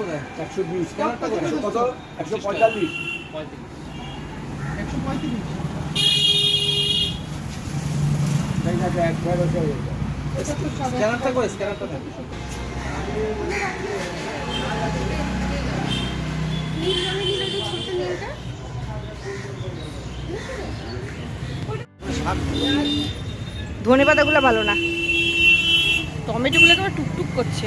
কোথায়? একশো বিশ। কত? একশো পঁয়তাল্লিশ। একশো পঁয়ত্রিশ তাই না স্ক্যানারটা করে ধনে পাতাগুলো ভালো না। টমেটোগুলো একেবারে টুকটুক করছে।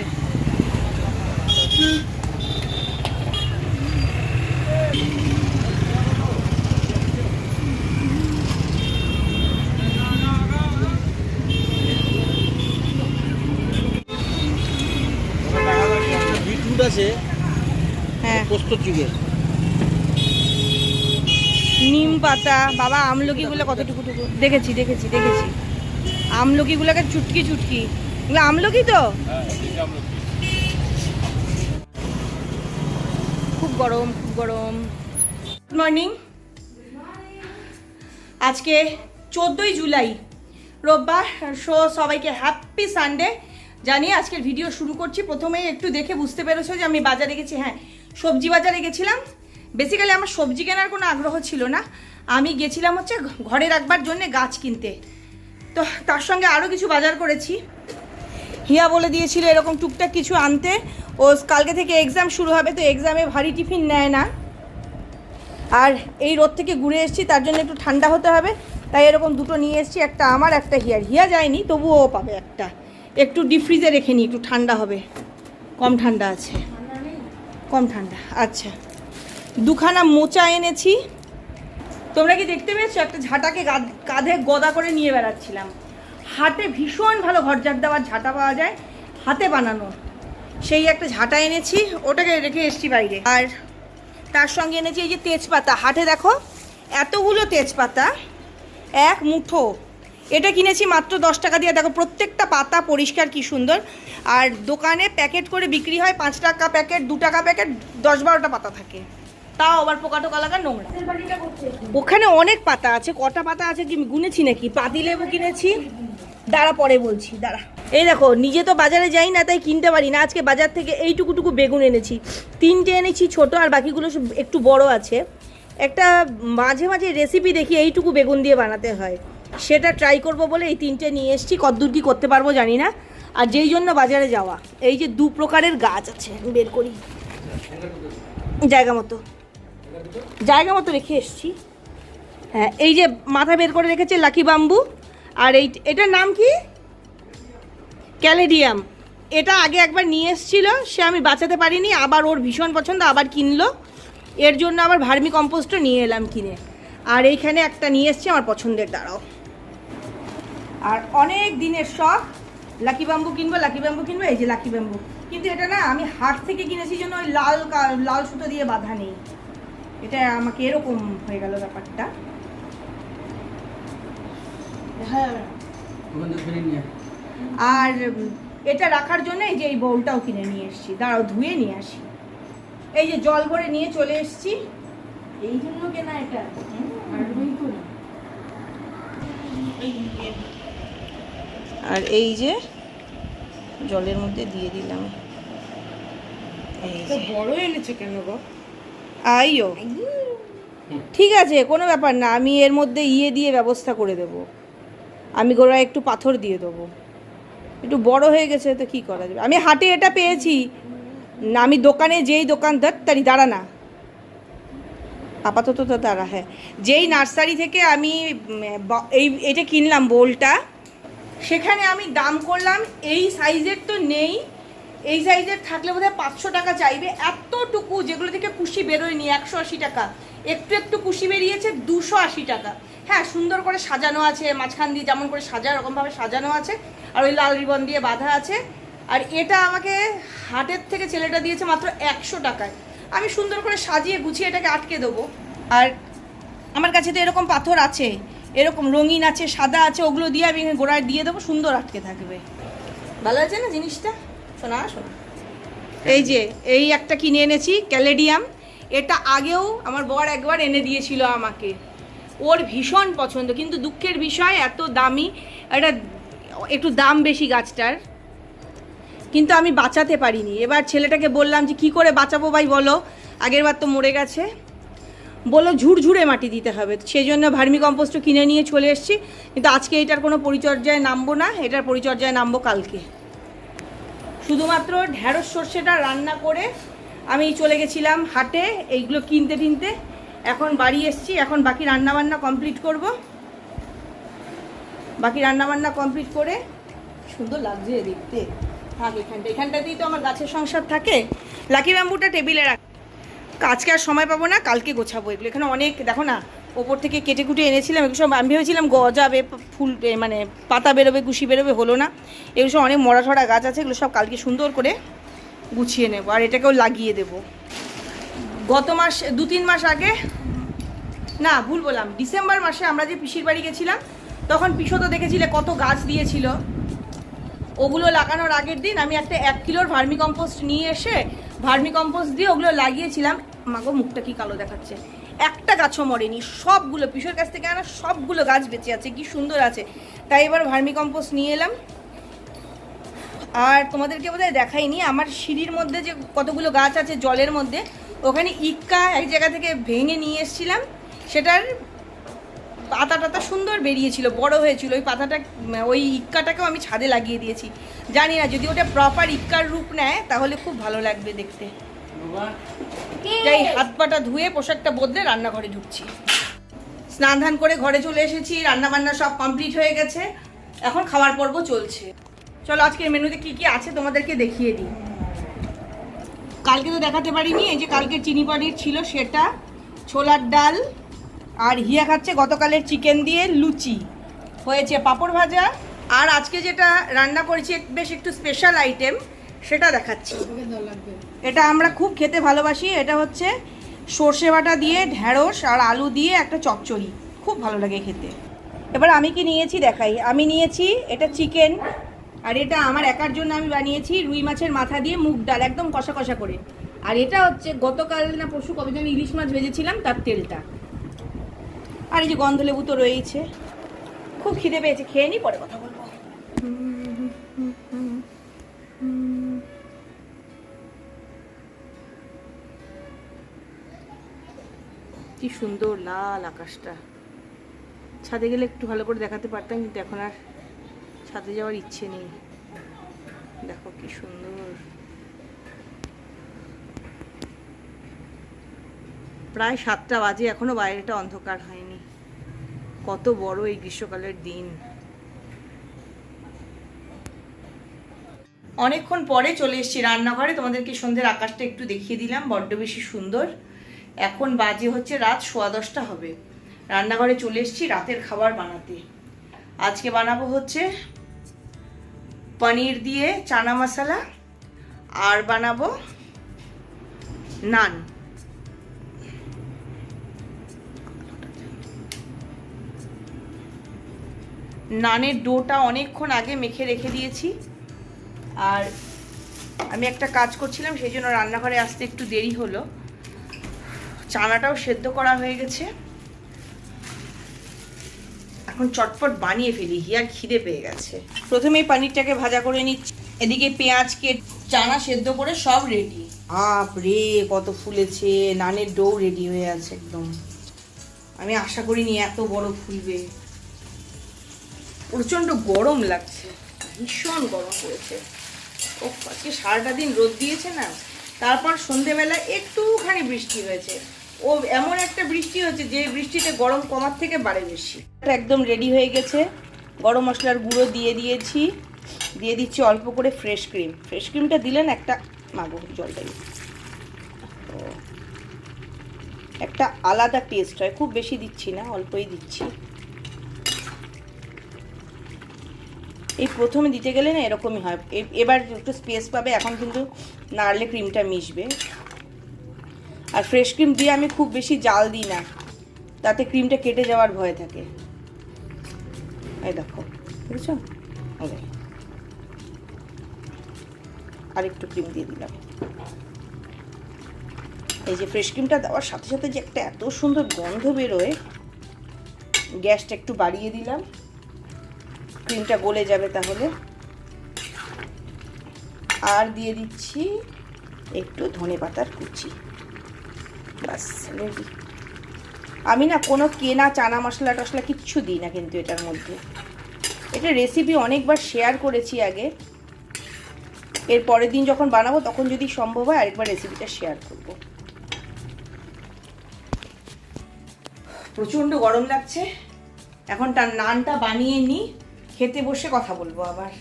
আছে হ্যাঁ। পোস্ত চিকেন নিম পাতা বাবা আমলকিগুলো কতটুকু টুকু? দেখেছি দেখেছি দেখেছি। আমলকিগুলোকে চুটকি চুটকি। এগুলো আমলকি তো? খুব গরম খুব গরম। গুড মর্নিং আজকে চোদ্দোই জুলাই। রোববার সো সবাইকে হ্যাপি সানডে জানি আজকের ভিডিও শুরু করছি। প্রথমেই একটু দেখে বুঝতে পেরেছ যে আমি বাজারে গেছি হ্যাঁ সবজি বাজারে গেছিলাম। বেসিক্যালি আমার সবজি কেনার কোনো আগ্রহ ছিল না। আমি গেছিলাম হচ্ছে ঘরে রাখবার জন্যে গাছ কিনতে। তো তার সঙ্গে আরও কিছু বাজার করেছি। হিয়া বলে দিয়েছিল এরকম টুকটাক কিছু আনতে। ও কালকে থেকে এক্সাম শুরু হবে, তো এক্সামে ভারী টিফিন নেয় না। আর এই রোদ থেকে ঘুরে এসেছি, তার জন্য একটু ঠান্ডা হতে হবে। তাই এরকম দুটো নিয়ে এসেছি, একটা আমার, একটা হিয়ার। হিয়া যায়নি, তবুও পাবে একটা। একটু ডিপ ফ্রিজে রেখে নিই একটু ঠান্ডা হবে। কম ঠান্ডা আছে। কম ঠান্ডা আচ্ছা। দুখানা মোচা এনেছি। তোমরা কি দেখতে পেয়েছ? একটা ঝাঁটাকে কাঁধে গদা করে নিয়ে বেড়াচ্ছিলাম। হাটে ভীষণ ভালো ঘরজার দেওয়ার ঝাঁটা পাওয়া যায় হাতে বানানো সেই একটা ঝাঁটা এনেছি ওটাকে রেখে এসছি বাইরে। আর তার সঙ্গে এনেছি এই যে তেজপাতা। হাটে দেখো এতগুলো তেজপাতা এক মুঠো। এটা কিনেছি মাত্র দশ টাকা দিয়ে। দেখো, প্রত্যেকটা পাতা পরিষ্কার, কি সুন্দর। আর দোকানে প্যাকেট করে বিক্রি হয় পাঁচ টাকা প্যাকেট, দু টাকা প্যাকেট, দশ বারোটা পাতা থাকে। তাও আবার পোকা টোকা লাগা নোংরা। ওখানে অনেক পাতা আছে, কটা পাতা আছে কি গুনেছি নাকি? পাতি লেবু কিনেছি। দাঁড়া, পরে বলছি, দাঁড়া। এই দেখো, নিজে তো বাজারে যাই না, তাই কিনতে পারি না। আজকে বাজার থেকে এইটুকুটুকু বেগুন এনেছি। তিনটে এনেছি ছোট, আর বাকিগুলো একটু বড় আছে। একটা মাঝে মাঝে রেসিপি দেখি, এইটুকু বেগুন দিয়ে বানাতে হয়। সেটা ট্রাই করব বলে এই তিনটে নিয়ে এসেছি। কতদূর কি করতে পারব জানি না। আর যেই জন্য বাজারে যাওয়া, এই যে দু প্রকারের গাছ আছে বের করি। জায়গা মতো। জায়গা মতো রেখে এসেছি। হ্যাঁ এই যে মাথা বের করে রেখেছে লাকি বাম্বু আর এই, এটার নাম কি? ক্যালেডিয়াম এটা আগে একবার নিয়ে এসেছিল, সে আমি বাঁচাতে পারিনি, আবার ওর ভীষণ পছন্দ, আবার কিনলো। এর জন্য আবার ভার্মি কম্পোস্টও নিয়ে এলাম কিনে। আর এইখানে একটা নিয়ে এসেছি, আমার পছন্দের, দাঁড়াও। আর অনেক দিনের শখ লাকি ব্যাম্বু কিনবো লাকি ব্যাম্বু কিনবো এই যে লাকি ব্যাম্বু কিন্তু এটা না আমি হাট থেকে কিনেছি জন্য ওই লাল কা- লাল সুতো দিয়ে বাঁধা নেই। এটা আমাকে এরকম হয়ে গেল ব্যাপারটা। হ্যাঁ। আর এটা রাখার জন্য এই যে এই বোলটাও কিনে নিয়ে এসেছি। দাঁড়াও ধুয়ে নিয়ে আসি। এই যে জল ভরে নিয়ে চলে এসেছি। এই জন্য কেনা এটা। আর। আর এই যে জলের মধ্যে দিয়ে দিলাম। এই যে। বড় এনেছে কেন গো? আইও ঠিক আছে কোনো ব্যাপার না আমি এর মধ্যে ইয়ে দিয়ে ব্যবস্থা করে দেব। আমি গোড়ায় একটু পাথর দিয়ে দেবো। একটু বড় হয়ে গেছে তো কি করা যাবে? আমি হাটে এটা পেয়েছি। না আমি দোকানে যেই দোকান তারি দাঁড়া না। আপাতত তো দাঁড়া হ্যাঁ। যেই নার্সারি থেকে আমি এই এটা কিনলাম বোলটা সেখানে আমি দাম করলাম, এই সাইজের তো নেই, এই সাইজের থাকলে বোধহয় পাঁচশো টাকা চাইবে। এতটুকু যেগুলো থেকে কুশি বেরোয়নি, একশো আশি টাকা, একটু একটু কুশি বেরিয়েছে, দুশো আশি টাকা। হ্যাঁ সুন্দর করে সাজানো আছে, মাঝখান দিয়ে যেমন করে সাজা ওরকমভাবে সাজানো আছে, আর ওই লাল রিবন দিয়ে বাঁধা আছে। আর এটা আমাকে হাটের থেকে ছেলেটা দিয়েছে মাত্র একশো টাকায়। আমি সুন্দর করে সাজিয়ে গুছিয়ে এটাকে আটকে দেবো। আর আমার কাছে তো এরকম পাথর আছে এরকম রঙিন আছে সাদা আছে ওগুলো দিয়ে আমি এখানে গোড়ায় দিয়ে দেবো সুন্দর আটকে থাকবে। ভালো আছে না জিনিসটা? শোনা শোনা। এই যে এই একটা কিনে এনেছি ক্যালেডিয়াম। এটা আগেও আমার বর একবার এনে দিয়েছিল আমাকে। ওর ভীষণ পছন্দ কিন্তু দুঃখের বিষয় এত দামি। এটা একটু দাম বেশি গাছটার। কিন্তু আমি বাঁচাতে পারিনি। এবার ছেলেটাকে বললাম যে কি করে বাঁচাবো ভাই বলো? আগের বার তো মরে গেছে। বলল ঝুরঝুরে মাটি দিতে হবে। সেই জন্য ভার্মি কম্পোস্টও কিনে নিয়ে চলে এসেছি। কিন্তু আজকে এটার কোনো পরিচর্যায় নামবো না, এটার পরিচর্যায় নামবো কালকে। শুধুমাত্র ঢ্যাঁড়স সর্ষেটা রান্না করে আমি চলে গেছিলাম হাটে, এইগুলো কিনতে টিনতে। এখন বাড়ি এসছি, এখন বাকি রান্নাবান্না কমপ্লিট করব। বাকি রান্নাবান্না কমপ্লিট করে, সুন্দর লাগছে দেখতে থাক, এখানটা এখানটাতেই তো আমার গাছের সংসার থাকে। লাকি ব্যাম্বুটা টেবিলে রাখ আজকে আর সময় পাবো না, কালকে গোছাবো এগুলো। এখানে অনেক, দেখো না, ওপর থেকে কেটে কুটে এনেছিলাম, এগুলো সব, আমি ভেবেছিলাম গজাবে ফুল মানে পাতা বেরোবে, গুছি বেরোবে, হলো না। এগুলো সব অনেক মরা ঠরা গাছ আছে, এগুলো সব কালকে সুন্দর করে গুছিয়ে নেব, আর এটাকেও লাগিয়ে দেবো। গত মাস, দু তিন মাস আগে, না, ভুল বললাম, ডিসেম্বর মাসে আমরা যে পিসির বাড়ি গেছিলাম, তখন পিসো তো দেখেছিলে কত গাছ দিয়েছিল। ওগুলো লাগানোর আগের দিন আমি একটা এক কিলোর ভার্মি কম্পোস্ট নিয়ে এসে ভার্মি কম্পোস্ট দিয়ে ওগুলো লাগিয়েছিলাম মাগো, মুখটা কি কালো দেখাচ্ছে? একটা গাছও মরেনি, সবগুলো, পিসোর কাছ থেকে আনা সবগুলো গাছ বেঁচে আছে, কি সুন্দর আছে। তাই এবার ভার্মি কম্পোস্ট নিয়ে এলাম। আর তোমাদেরকে বোধহয় দেখাইনি, আমার সিঁড়ির মধ্যে যে কতগুলো গাছ আছে জলের মধ্যে, ওখানে ইক্কা এক জায়গা থেকে ভেঙে নিয়ে এসেছিলাম। সেটার পাতা টাতা সুন্দর বেরিয়েছিল, বড় হয়েছিল। ওই পাতাটা, ওই ইক্কাটাকেও আমি ছাদে লাগিয়ে দিয়েছি। জানি না, যদি ওটা প্রপার ইক্কার রূপ নেয়, তাহলে খুব ভালো লাগবে দেখতে। যাই হাত পাটা ধুয়ে পোশাকটা বদলে রান্নাঘরে ঢুকছি। স্নান ধান করে ঘরে চলে এসেছি রান্না বান্না সব কমপ্লিট হয়ে গেছে। এখন খাওয়ার পর্ব চলছে। চলো আজকের মেনুতে কি কি আছে তোমাদেরকে দেখিয়ে দিই। কালকে তো দেখাতে পারিনি, এই যে কালকে চিনি পনির ছিল সেটা, ছোলার ডাল, আর হিয়া খাচ্ছে গতকালের চিকেন দিয়ে লুচি। হয়েছে পাঁপড় ভাজা। আর আজকে যেটা রান্না করেছি, বেশ একটু স্পেশাল আইটেম সেটা দেখাচ্ছি। এটা আমরা খুব খেতে ভালোবাসি, এটা হচ্ছে সর্ষে বাটা দিয়ে ঢ্যাঁড়স আর আলু দিয়ে একটা চচ্চড়ি। খুব ভালো লাগে খেতে। এবার আমি কি নিয়েছি দেখাই। আমি নিয়েছি এটা চিকেন আর এটা আমার একার জন্য আমি বানিয়েছি রুই মাছের মাথা দিয়ে মুগ ডাল, একদম কষা কষা করে। আর এটা হচ্ছে গতকাল না পরশু কবে যেন ইলিশ মাছ ভেজেছিলাম, তার তেলটা। আর এই যে গন্ধলেবু তো রয়েছে খুব খিদে পেয়েছে, খেয়ে নি, পরে কথা কি সুন্দর লাল আকাশটা। ছাদে গেলে একটু ভালো করে দেখাতে পারতাম, কিন্তু এখন আর ছাদে যাওয়ার ইচ্ছে নেই। দেখো কি সুন্দর। প্রায় সাতটা বাজে, এখনও বাইরেটা অন্ধকার হয়নি। কত বড় এই গ্রীষ্মকালের দিন। অনেকক্ষণ পরে চলে এসেছি রান্নাঘরে। তোমাদেরকে সন্ধ্যের আকাশটা একটু দেখিয়ে দিলাম, বড্ড বেশি সুন্দর। এখন বাজে হচ্ছে রাত সোয়া দশটা হবে। রান্নাঘরে চলে এসেছি রাতের খাবার বানাতে। আজকে বানাবো হচ্ছে পনির দিয়ে চানা মশলা আর বানাবো নান। নানের ডোটা অনেকক্ষণ আগে মেখে রেখে দিয়েছি। আর আমি একটা কাজ করছিলাম, সেই জন্য রান্নাঘরে আসতে একটু দেরি হলো। চানাটাও সেদ্ধ করা হয়ে গেছে। এখন চটপট বানিয়ে ফেলি হিয়ার খিদে পেয়ে গেছে। প্রথমেই পানিরটাকে ভাজা করে নিচ্ছি। এদিকে পেঁয়াজকে চানা সেদ্ধ করে সব রেডি আপ রে, কত ফুলেছে, নানের ডো রেডি হয়ে আছে একদম। আমি আশা করিনি এত বড় ফুলবে। প্রচণ্ড গরম লাগছে, ভীষণ গরম পড়েছে। ও আজকে সারাটা দিন রোদ দিয়েছে না? তারপর সন্ধেবেলা একটুখানি বৃষ্টি হয়েছে। ও এমন একটা বৃষ্টি হচ্ছে যে বৃষ্টিতে গরম কমার থেকে বাড়ে বেশি। একদম রেডি হয়ে গেছে। গরম মশলার গুঁড়ো দিয়ে দিয়েছি। দিয়ে দিচ্ছি অল্প করে ফ্রেশ ক্রিম ফ্রেশ ক্রিমটা দিলেন একটা মাগো জলটা ও, একটা আলাদা টেস্ট হয়। খুব বেশি দিচ্ছি না অল্পই দিচ্ছি। এই প্রথমে দিতে গেলে না এরকমই হয়। এবার একটু স্পেস পাবে। এখন কিন্তু নাড়লে ক্রিমটা মিশবে। আর ফ্রেশ ক্রিম দিয়ে আমি খুব বেশি জাল দিই না। তাতে ক্রিমটা কেটে যাওয়ার ভয় থাকে। এই দেখো, বুঝছ? আর একটু ক্রিম দিয়ে দিলাম। এই যে ফ্রেশ ক্রিমটা দেওয়ার সাথে সাথে যে একটা এত সুন্দর গন্ধ বেরোয়, গ্যাসটা একটু বাড়িয়ে দিলাম। ক্রিমটা গলে যাবে তাহলে। আর দিয়ে দিচ্ছি একটু ধনে পাতার কুচি। বাস রেডি আমি না কোনো কেনা চানা মশলা টশলা কিচ্ছু দিই না কিন্তু এটার মধ্যে। এটা রেসিপি অনেকবার শেয়ার করেছি আগে। এর পরের দিন যখন বানাবো তখন যদি সম্ভব হয় আরেকবার রেসিপিটা শেয়ার করব। প্রচণ্ড গরম লাগছে। এখন তার নানটা বানিয়ে নিই খেতে বসে কথা বলব আবার।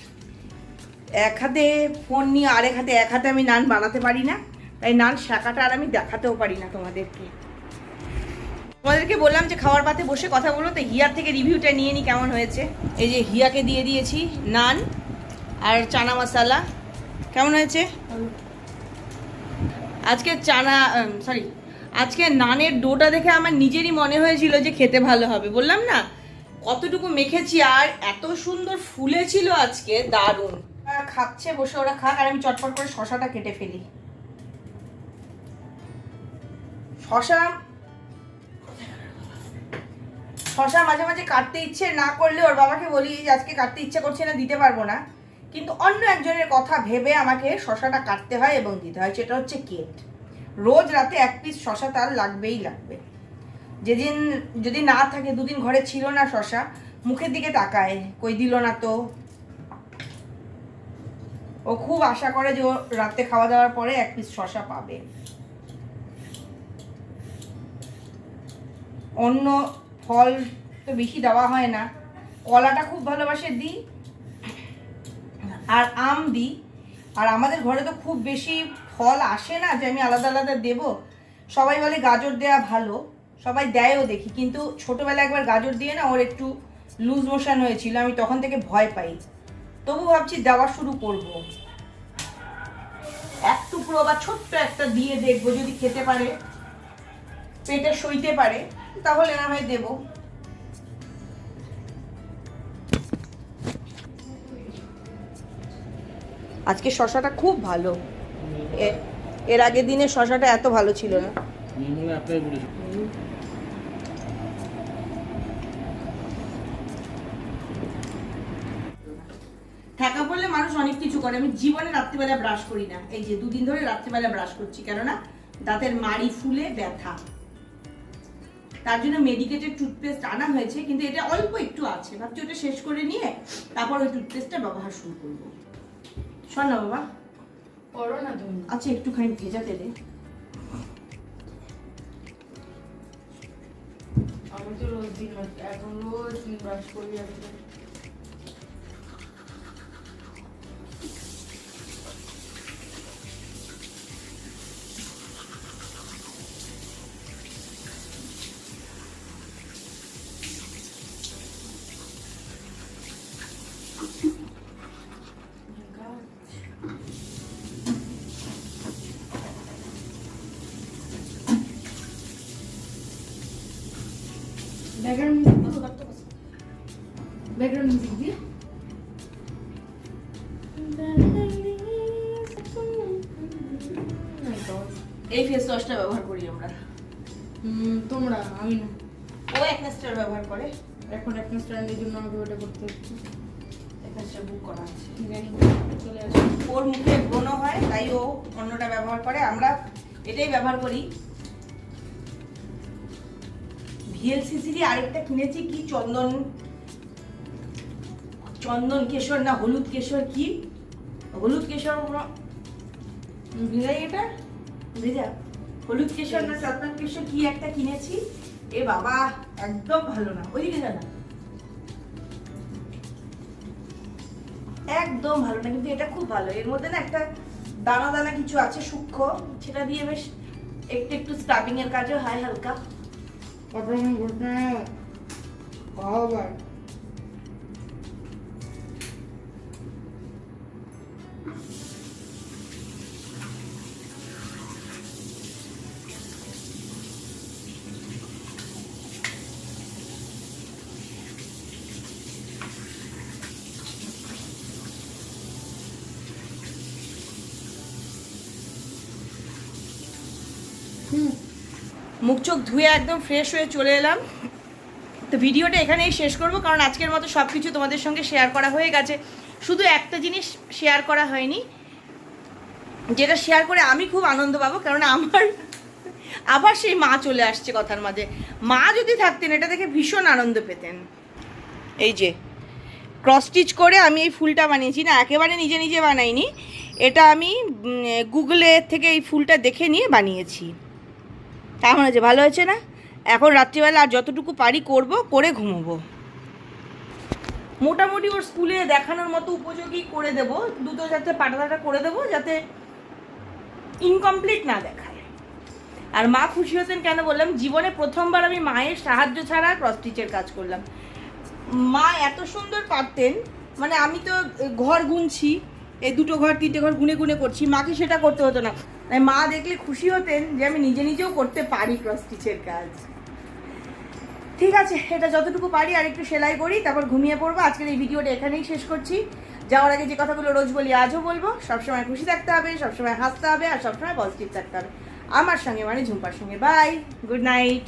এক হাতে ফোন নিয়ে আরেক হাতে এক হাতে আমি নান বানাতে পারি না। তাই নান শাঁকাটা আর আমি দেখাতেও পারি না তোমাদেরকে। তোমাদেরকে বললাম যে খাওয়ার পাতে বসে কথা বলব তো হিয়ার থেকে রিভিউটা নিয়ে নিই কেমন হয়েছে। এই যে হিয়াকে দিয়ে দিয়েছি নান আর চানা মশালা। কেমন হয়েছে? আজকে চানা সরি আজকে নানের ডোটা দেখে আমার নিজেরই মনে হয়েছিল যে খেতে ভালো হবে। বললাম না, কতটুকু মেখেছি আর এত সুন্দর ফুলেছিল আজকে, দারুণ। খাচ্ছে বসে, ওরা খাক, আর আমি চটপট করে শশাটা কেটে ফেলি। শশা শশা মাঝে মাঝে কাটতে ইচ্ছে না করলে ওর বাবাকে বলি যে আজকে কাটতে ইচ্ছে করছে না, দিতে পারব না। কিন্তু অন্য একজনের কথা ভেবে আমাকে শশাটা কাটতে হয় এবং দিতে হয়, সেটা হচ্ছে কেট। রোজ রাতে এক পিস শশা তার লাগবেই লাগবে। যেদিন, যদি না থাকে, দুদিন ঘরে ছিল না শশা, মুখের দিকে তাকায়, কই দিল না তো? ও খুব আশা করে যে ও রাতে খাওয়া দাওয়ার পরে এক পিস শশা পাবে। অন্য ফল তো বেশি দেওয়া হয় না। কলাটা খুব ভালোবাসে দিই আর আম দিই আর আমাদের ঘরে তো খুব বেশি ফল আসে না যে আমি আলাদা আলাদা দেব। সবাই বলে গাজর দেয়া ভালো, সবাই দেয়ও দেখি। কিন্তু ছোটবেলায় একবার গাজর দিয়ে না ওর একটু লুজ মোশন হয়েছিল, আমি তখন থেকে ভয় পাই। তবু ভাবছি দেওয়া শুরু করব। এক টুকরো বা ছোট্ট একটা দিয়ে দেখব, যদি খেতে পারে, পেটে সইতে পারে। তাহলে না হয় দেবো। আজকে শশাটা খুব ভালো। এর আগের দিনের শশাটা এত ভালো ছিল না। ঠেকা পড়লে মানুষ অনেক কিছু করে। আমি জীবনে রাত্রিবেলা ব্রাশ করি না। এই যে দুদিন ধরে রাত্রিবেলা ব্রাশ করছি কেননা দাঁতের মাড়ি ফুলে ব্যথা। তার জন্য মেডিকেটেড টুথপেস্ট আনা হয়েছে কিন্তু এটা অল্প একটু আছে। ভাবছি ওটা শেষ করে নিয়ে তারপর ওই টুথপেস্টটা ব্যবহার শুরু করব। শোন না বাবা। করো না তুমি। আচ্ছা একটুখানি ভেজা তেলে। আমি তো রোজ দিন এখন রোজ দিন ব্রাশ করি আর তোমরা আমি না। ও একনেস্টার ব্যবহার করে? এখন একটা স্ট্যান্ডের জন্য আমাকে ওটা করতে হচ্ছে। একনেস্টার বুক করা আছে। চলে আসে ওর মুখে ব্রণ হয় তাই ও অন্যটা ব্যবহার করে। আমরা এটাই ব্যবহার করি। ভিএলসিসির আরেকটা কিনেছি কি চন্দন? চন্দন কেশর না হলুদ কেশর কি? হলুদ কেশর ভেজাই এটা? ভেজা? হলুদ কেশর না চন্দন কেশর কি একটা কিনেছি? এ বাবা, একদম ভালো না। ওইদিকে জানা একদম ভালো না, কিন্তু এটা খুব ভালো। এর মধ্যে না একটা দানা দানা কিছু আছে সূক্ষ্ম, সেটা দিয়ে বেশ একটু একটু স্ক্রাবিং এর কাজও হয় হালকা। অপরকম মুখ চোখ ধুয়ে একদম ফ্রেশ হয়ে চলে এলাম। তো ভিডিওটা এখানেই শেষ করব, কারণ আজকের মতো সব কিছু তোমাদের সঙ্গে শেয়ার করা হয়ে গেছে। শুধু একটা জিনিস শেয়ার করা হয়নি, যেটা শেয়ার করে আমি খুব আনন্দ পাবো কারণ আমার, আবার সেই মা চলে আসছে কথার মাঝে। মা যদি থাকতেন, এটা দেখে ভীষণ আনন্দ পেতেন। এই যে ক্রস স্টিচ করে আমি এই ফুলটা বানিয়েছি না, একেবারে নিজে নিজে বানাইনি। এটা আমি গুগলে থেকে এই ফুলটা দেখে নিয়ে বানিয়েছি। কেমন হয়েছে ভালো হয়েছে না? এখন রাত্রিবেলা আর যতটুকু পারি করব, করে ঘুমোবো। মোটামুটি ওর স্কুলে দেখানোর মতো উপযোগী করে দেব। দুটো যাতে পাটাটা করে দেবো, যাতে ইনকমপ্লিট না দেখায়। আর মা খুশি হতেন কেন বললাম, জীবনে প্রথমবার আমি মায়ের সাহায্য ছাড়া ক্রস স্টিচের কাজ করলাম। মা এত সুন্দর পারতেন মানে আমি তো ঘর গুনছি এই দুটো ঘর, তিনটে ঘর গুনে গুনে করছি, মাকে সেটা করতে হতো না। মা দেখলে খুশি হতেন যে আমি নিজে নিজেও করতে পারি ক্রস স্টিচের কাজ। ঠিক আছে, এটা যতটুকু পারি আর একটু সেলাই করি, তারপর ঘুমিয়ে পড়ব। আজকের এই ভিডিওটা এখানেই শেষ করছি। যাওয়ার আগে যে কথাগুলো রোজ বলি, আজও বলব, সবসময় খুশি থাকতে হবে, সবসময় হাসতে হবে, আর সবসময় পজিটিভ থাকতে হবে। আমার সঙ্গে মানে ঝুম্পার সঙ্গে। Bye good night